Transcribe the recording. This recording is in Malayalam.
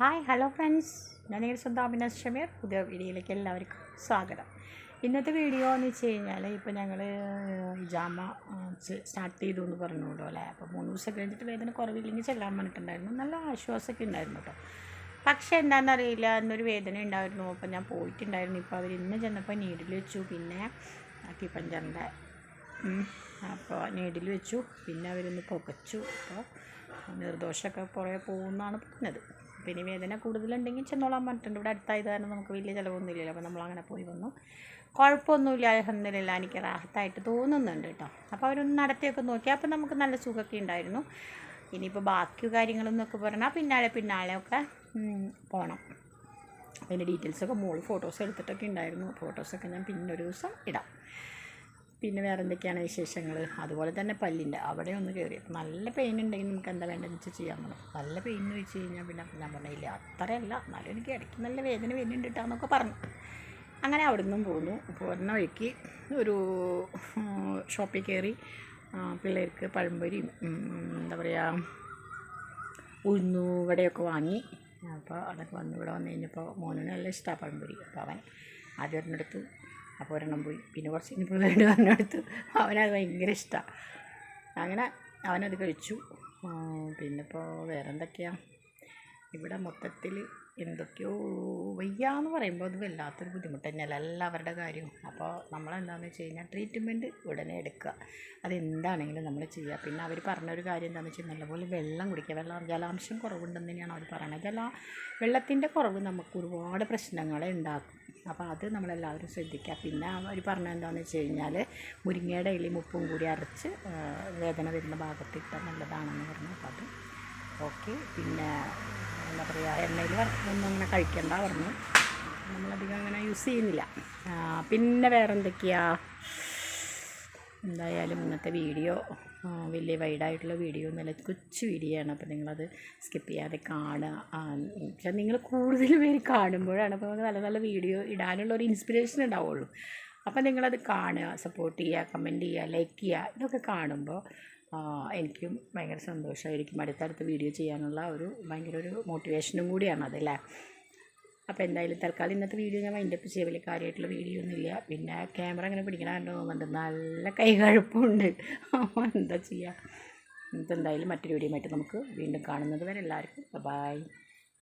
ഹായ് ഹലോ ഫ്രണ്ട്സ് ഞാൻ നിങ്ങളുടെ സ്വന്തം അഭിനാശ് ഷമീർ. പുതിയ വീഡിയോയിലേക്ക് എല്ലാവർക്കും സ്വാഗതം. ഇന്നത്തെ വീഡിയോ എന്ന് വെച്ച് കഴിഞ്ഞാൽ ഇപ്പോൾ ഞങ്ങൾ ജാമ സ്റ്റാർട്ട് ചെയ്തു എന്ന് പറഞ്ഞുകൊണ്ടോ അല്ലേ? അപ്പോൾ മൂന്ന് ദിവസം കഴിഞ്ഞിട്ട് വേദന കുറവില്ലെങ്കിൽ ചെല്ലാൻ പറഞ്ഞിട്ടുണ്ടായിരുന്നു. നല്ല ആശ്വാസമൊക്കെ ഉണ്ടായിരുന്നു കേട്ടോ. പക്ഷേ എന്താണെന്നറിയില്ല എന്നൊരു വേദന ഉണ്ടായിരുന്നു. അപ്പോൾ ഞാൻ പോയിട്ടുണ്ടായിരുന്നു. ഇപ്പോൾ അവർ ഇന്ന് ചെന്നപ്പോൾ നീഡിൽ വെച്ചു. പിന്നെ അക്കിപ്പഞ്ചറിന്റെ അപ്പോൾ നീഡിൽ വെച്ചു. പിന്നെ അവരൊന്ന് പുകച്ചു. അപ്പോൾ നിർദോഷമൊക്കെ കുറേ പോകുമെന്നാണ് പറഞ്ഞത്. പിന്നെ വേദന കൂടുതലുണ്ടെങ്കിൽ ചെന്നോളാൻ പറഞ്ഞിട്ടുണ്ട്. ഇവിടെ അടുത്തായത് കാരണം നമുക്ക് വലിയ ചിലവൊന്നുമില്ലല്ലോ. അപ്പോൾ നമ്മളങ്ങനെ പോയി വന്നു. കുഴപ്പമൊന്നുമില്ല. അലഹമില്ല എനിക്ക് റാഹത്തായിട്ട് തോന്നുന്നുണ്ട് കേട്ടോ. അപ്പോൾ അവരൊന്ന് നടത്തിയൊക്കെ നോക്കി. അപ്പോൾ നമുക്ക് നല്ല സുഖമൊക്കെ ഉണ്ടായിരുന്നു. ഇനിയിപ്പോൾ ബാക്കി കാര്യങ്ങളെന്നൊക്കെ പറഞ്ഞാൽ പിന്നാലെ പിന്നാലെ ഒക്കെ പോകണം അതിന്റെ ഡീറ്റെയിൽസൊക്കെ മോൾ ഫോട്ടോസ് എടുത്തിട്ടൊക്കെ ഉണ്ടായിരുന്നു. ഫോട്ടോസൊക്കെ ഞാൻ പിന്നൊരു ദിവസം ഇടാം. പിന്നെ വേറെ എന്തൊക്കെയാണ് വിശേഷങ്ങൾ അതുപോലെ തന്നെ പല്ലിന്റെ അവിടെ ഒന്ന് കയറി നല്ല പെയിൻ ഉണ്ടെങ്കിൽ നമുക്ക് എന്താ വേണ്ടതെന്ന് വെച്ചാൽ ചെയ്യാൻ പറ്റും നല്ല പെയിൻ എന്ന് വെച്ച് കഴിഞ്ഞാൽ പിന്നെ ഞാൻ പറഞ്ഞില്ല അത്രയല്ല. എന്നാലും എനിക്ക് ഇടയ്ക്ക് നല്ല വേദന വരുന്നുണ്ട് കേട്ടോ പറഞ്ഞു. അങ്ങനെ അവിടെ നിന്നും പോന്നു പോരുന്ന വഴിക്ക് ഒരു ഷോപ്പിൽ കയറി പിള്ളേർക്ക് പഴംപൊരിയും എന്താ പറയുക ഉഴുന്നു വടയൊക്കെ വാങ്ങി. അപ്പോൾ അതൊക്കെ വന്ന് ഇവിടെ വന്നു കഴിഞ്ഞപ്പോൾ മോനിന് നല്ല ഇഷ്ടമാണ് പഴംപൊരി. അപ്പോൾ അവൻ ആദ്യം ഒരെണ്ണെടുത്തു. അപ്പോൾ ഒരെണ്ണം പോയി. പിന്നെ കുറച്ച് കഴിഞ്ഞപ്പോൾ വീണ്ടും കൊടുത്തു അവനത് ഭയങ്കര ഇഷ്ടമാണ് അങ്ങനെ അവനത് കഴിച്ചു. പിന്നെ ഇപ്പോൾ വേറെ എന്തൊക്കെയാണ് ഇവിടെ മൊത്തത്തിൽ എന്തൊക്കെയോ വയ്യാന്ന് പറയുമ്പോൾ അത് വല്ലാത്തൊരു ബുദ്ധിമുട്ട് തന്നെയല്ല എല്ലാവരുടെ കാര്യവും അപ്പോൾ നമ്മളെന്താണെന്ന് വെച്ച് കഴിഞ്ഞാൽ ട്രീറ്റ്മെന്റ് ഉടനെ എടുക്കുക. അതെന്താണെങ്കിലും നമ്മൾ ചെയ്യുക. പിന്നെ അവർ പറഞ്ഞൊരു കാര്യം എന്താണെന്ന് വെച്ചാൽ നല്ലപോലെ വെള്ളം കുടിക്കുക. വെള്ളം ജലാംശം കുറവുണ്ടെന്ന് തന്നെയാണ് അവർ പറയുന്നത് ജല വെള്ളത്തിന്റെ കുറവ് നമുക്ക് ഒരുപാട് പ്രശ്നങ്ങളെ ഉണ്ടാക്കും. അപ്പോൾ അത് നമ്മളെല്ലാവരും ശ്രദ്ധിക്കുക. പിന്നെ അവർ പറഞ്ഞത് എന്താണെന്ന് വെച്ച് കഴിഞ്ഞാൽ മുരിങ്ങയുടെ ഇലയും ഉപ്പും കൂടി അരച്ച് വേദന വരുന്ന ഭാഗത്ത് ഇട്ടാൽ നല്ലതാണെന്ന് പറഞ്ഞു. അപ്പോൾ അത് ഓക്കെ. പിന്നെ എന്താ പറയുക എണ്ണയിൽ ഒന്നും അങ്ങനെ കഴിക്കണ്ട പറഞ്ഞു. നമ്മളധികം അങ്ങനെ യൂസ് ചെയ്യുന്നില്ല. പിന്നെ വേറെ എന്തൊക്കെയാ എന്തായാലും ഇന്നത്തെ വീഡിയോ വലിയ വൈഡായിട്ടുള്ള വീഡിയോ ഒന്നുമല്ല കൊച്ചു വീഡിയോ ആണ്. അപ്പോൾ നിങ്ങളത് സ്കിപ്പ് ചെയ്യാതെ കാണുക. നിങ്ങൾ കൂടുതൽ പേര് കാണുമ്പോഴാണ് അപ്പോൾ നമുക്ക് നല്ല നല്ല വീഡിയോ ഇടാനുള്ള ഒരു ഇൻസ്പിറേഷൻ ഉണ്ടാവുള്ളൂ. അപ്പോൾ നിങ്ങളത് കാണുക സപ്പോർട്ട് ചെയ്യുക കമന്റ് ചെയ്യുക ലൈക്ക് ചെയ്യുക ഇതൊക്കെ കാണുമ്പോൾ എനിക്കും ഭയങ്കര സന്തോഷമായിരിക്കും. അടുത്തടുത്ത് വീഡിയോ ചെയ്യാനുള്ള ഒരു ഭയങ്കര ഒരു മോട്ടിവേഷനും കൂടിയാണ് അതല്ലേ അപ്പോൾ എന്തായാലും തൽക്കാലം ഇന്നത്തെ വീഡിയോ ഞാൻ വൈൻഡപ്പ് ചെയ്യാൻ വലിയ കാര്യമായിട്ടുള്ള വീഡിയോ ഒന്നുമില്ല പിന്നെ ക്യാമറ അങ്ങനെ പിടിക്കണ കണ്ടു? തോന്നുന്നുണ്ട് നല്ല കൈകഴപ്പുണ്ട്. എന്താ ചെയ്യുക ഇന്നത്തെ എന്തായാലും മറ്റൊരു വീഡിയോ ആയിട്ട് നമുക്ക് വീണ്ടും കാണുന്നത് വരെ എല്ലാവർക്കും ബൈ